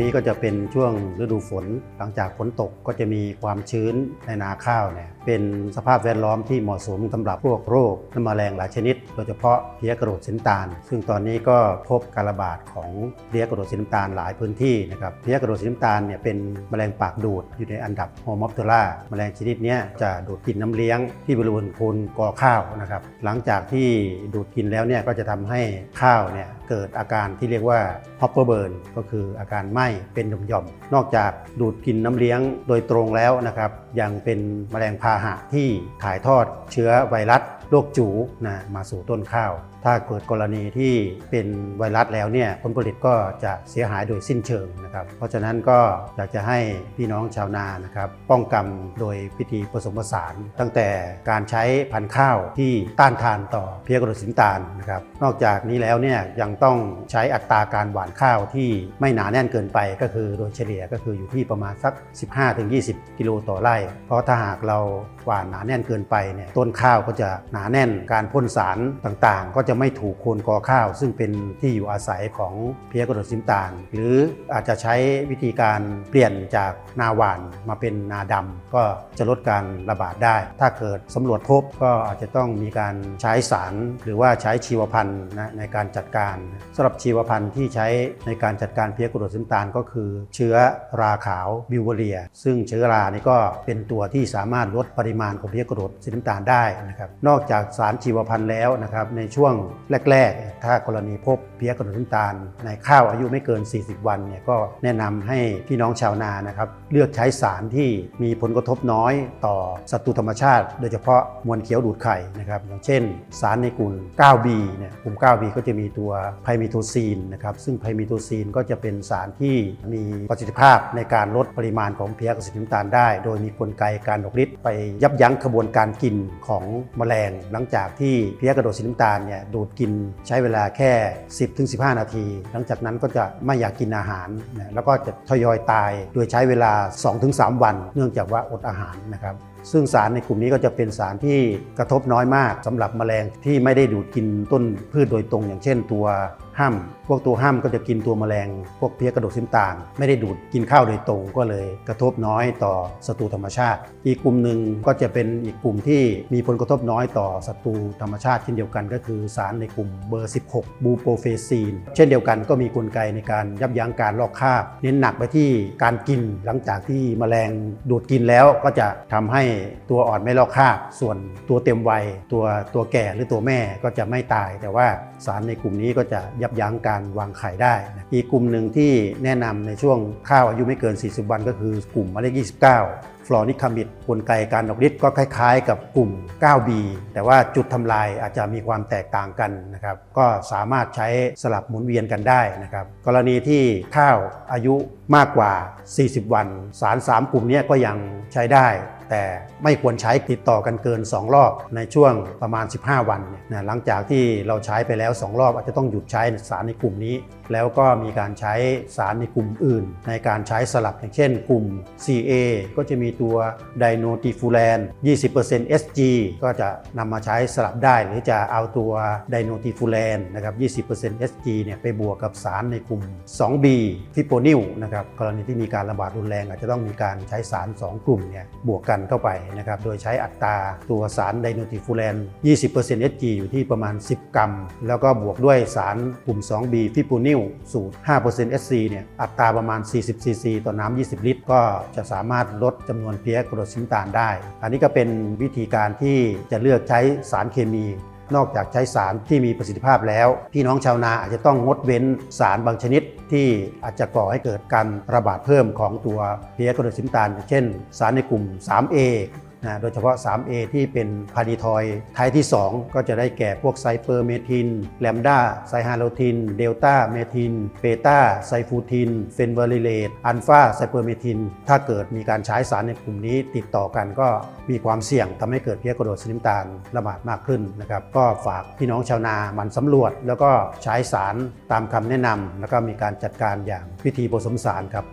นี้ก็จะเป็นช่วงฤดูฝน หลังจากฝนตกก็จะมีความชื้นในนาข้าวเนี่ยเป็นสภาพแวดล้อมที่เหมาะสมสำหรับพวกโรคและแมลงหลายชนิด โดยเฉพาะเพลี้ยกระโดดสีน้ำตาล ซึ่งตอนนี้ก็พบการระบาดของเพลี้ยกระโดดสีน้ำตาลหลายพื้นที่นะครับเพลี้ยกระโดดสีน้ำตาลเนี่ยเป็นแมลงปากดูดอยู่ในอันดับโฮมอปเทอร่าแมลงชนิดนี้จะดูดกินน้ำเลี้ยงที่บริเวณโคนกอข้าวนะครับหลังจากที่ดูดกินแล้วเนี่ยก็จะทำให้ข้าวเนี่ยเกิดอาการที่เรียกว่าฮอปเปอร์เบิร์นก็คืออาการไหม้เป็นหย่อมๆ นอกจากดูดกินน้ำเลี้ยงโดยตรงแล้วนะครับ ยังเป็นแมลงพาหะที่ถ่ายทอดเชื้อไวรัส โรคจูนะมาสู่ต้นข้าว ถ้าเกิดกรณีที่เป็นไวรัสแล้วเนี่ยผลผลิตก็จะเสียหายโดยสิ้นเชิงนะครับ เพราะฉะนั้นก็อยากจะให้พี่น้องชาวนานะครับป้องกันโดยพิธีผสมผสาน ตั้งแต่การใช้พันธุ์ข้าวที่ต้านทานต่อเพี้ยกระดสีน้ำตาลนะครับนอกจากนี้แล้วเนี่ยยังต้องใช้อัตราการหว่านข้าวที่ไม่หนาแน่นเกินไปก็คือโดยเฉลี่ยก็คืออยู่ที่ประมาณสัก 15-20 กิโลต่อไร่ เพราะถ้าหากเราหว่านหนาแน่นเกินไปเนี่ยต้นข้าวก็จะหนาแน่นการพ่นสารต่างๆ ก็จะไม่ถูกโคนกอข้าว ซึ่งเป็นที่อยู่อาศัยของเพี้ยกระโดดสีน้ำตาล หรืออาจจะใช้วิธีการเปลี่ยนจากนาหวานมาเป็นนาดำก็จะลดการระบาดได้ ถ้าเกิดสำรวจพบก็อาจจะต้องมีการใช้สาร หรือว่าใช้ชีวพันธุ์นะในการจัดการสำหรับชีวพันธุ์ที่ใช้ในการจัดการเพี้ยกระโดดสีน้ำตาลก็คือ เชื้อราขาวบิวเวเรีย ซึ่งเชื้อรานี่ก็เป็นตัวที่สามารถลดปริมาณของเพี้ยกระโดดสีน้ำตาลได้นะครับนอกจากสารชีวพันธุ์แล้วนะครับในช่วงแรก ๆ ถ้ากรณีพบเพี้ยกระดดสีน้ำตาล ในข้าวอายุไม่เกิน 40 วันเนี่ยก็แนะนำให้พี่น้องชาวนานะครับเลือกใช้สารที่มีผลกระทบน้อยต่อศัตรูธรรมชาติ โดยเฉพาะมวลเขียวดูดไข่นะครับอย่างเช่น สารในกลุ่ม 9B เนี่ยกลุ่ม 9B ก็จะมีตัวไพมิโทซีนนะครับซึ่งไพมิโทซีนก็จะเป็นสารที่มีประสิทธิภาพในการลดปริมาณของเพี้ยกระดดสีน้ำตาลได้ โดยมีกลไกการออกฤทธิ์ไปยับยั้งขบวนการกินของแมลงหลังจากที่เพี้ยกระโดดสีน้ำตาลเนี่ยดูดกินใช้เวลาแค่ 10-15 นาที หลังจากนั้นก็จะไม่อยากกินอาหารนะแล้วก็จะทยอยตายโดยใช้เวลา 2-3 วัน เนื่องจากว่าอดอาหารนะครับซึ่งสารในกลุ่มนี้ก็จะเป็นสารที่กระทบน้อยมากสำหรับแมลงที่ไม่ได้ดูดกินต้นพืชโดยตรง อย่างเช่นตัว ห้ำพวกตัวห้ำก็จะกินตัวแมลง พวกเพี้ยกระโดดซิมต่าลไม่ได้ดูดกินข้าวโดยตรงก็เลย กระทบน้อยต่อศัตรูธรรมชาติ อีกกลุ่มหนึ่งก็จะเป็นอีกกลุ่มที่มีผลกระทบน้อยต่อศัตรูธรรมชาติเช่นเดียวกัน ก็คือสารในกลุ่มเบอร์ 16 บูโปรเฟซีน เช่นเดียวกันก็มีกลไกในการยับยั้งการลอกคราบ เน้นหนักไปที่การกินหลังจากที่แมลงดูดกินแล้วก็จะทำให้ตัวอ่อนไม่ลอกคราบ ส่วนตัวเต็มวัยตัวตัวแก่หรือตัวแม่ก็จะไม่ตาย แต่ว่าสารในกลุ่มนี้ก็จะยับยั้งการวางไข่ได้ อีกกลุ่มหนึ่งที่แนะนำในช่วงข้าวอายุไม่เกิน 40 วันก็คือกลุ่มมายเลข29 ฟลอนิคามิดกลไกการออกฤทธิ์ก็คล้ายๆ กับกลุ่ม 9B แต่ว่าจุดทำลายอาจจะมีความแตกต่างกันนะครับก็สามารถใช้สลับหมุนเวียนกันได้นะครับกรณีที่ข้าวอายุมากกว่า 40 วัน สาร 3 กลุ่มนี้ก็ยังใช้ได้ แต่ไม่ควรใช้ติดต่อกันเกิน 2 รอบในช่วงประมาณ 15 วันเนี่ยนะหลังจากที่เราใช้ไปแล้ว 2 รอบอาจจะต้องหยุดใช้สารในกลุ่มนี้ แล้วก็มีการใช้สารในกลุ่มอื่น ในการใช้สลับอย่างเช่น กลุ่ม CA ก็จะมีตัวไดโนติฟูแลน20% SG ก็จะนำมาใช้สลับได้ หรือจะเอาตัวไดโนติฟูแลนนะครับ 20% SG เนี่ยไปบวกกับสารในกลุ่ม 2B ฟิโปนิลนะครับกรณีที่มีการระบาดรุนแรงอาจจะต้องมีการใช้สาร 2 กลุ่มเนี่ยบวกกันเข้าไปนะครับโดยใช้อัตราตัวสารไดโนติฟูแลน 20% SG อยู่ที่ประมาณ 10 กรัม แล้วก็บวกด้วยสารกลุ่ม 2B ฟิโปนิลสูตร 5% SC เนี่ยอัตราประมาณ 40 ซีซี ต่อน้ำ 20 ลิตร ก็จะสามารถลดจำนวนเพลี้ยกรดซิมตาลได้ อันนี้ก็เป็นวิธีการที่จะเลือกใช้สารเคมีนอกจากใช้สารที่มีประสิทธิภาพแล้ว พี่น้องชาวนาอาจจะต้องงดเว้นสารบางชนิด ที่อาจจะก่อให้เกิดการระบาดเพิ่มของตัวเพลี้ยกรดซิมตาล เช่น สารในกลุ่ม 3A นะโดยเฉพาะ 3A ที่เป็นพาดีทอยไทป์ที่ 2 ก็จะได้แก่พวกไซเปอร์เมทิน แลมดาไซฮาโลทิน เดลต้าเมทิน เบต้าไซฟูทิน เฟนเวอริเลต อัลฟาไซเปอร์เมทิน ถ้าเกิดมีการใช้สารในกลุ่มนี้ติดต่อกันก็มีความเสี่ยงทำให้เกิดเพี้ยกระโดดสน้ำตาลระบาดมากขึ้นนะครับ ก็ฝากพี่น้องชาวนามันสำรวจ แล้วก็ใช้สารตามคำแนะนำแล้วก็มีการจัดการอย่างพิธีผสมสารครับ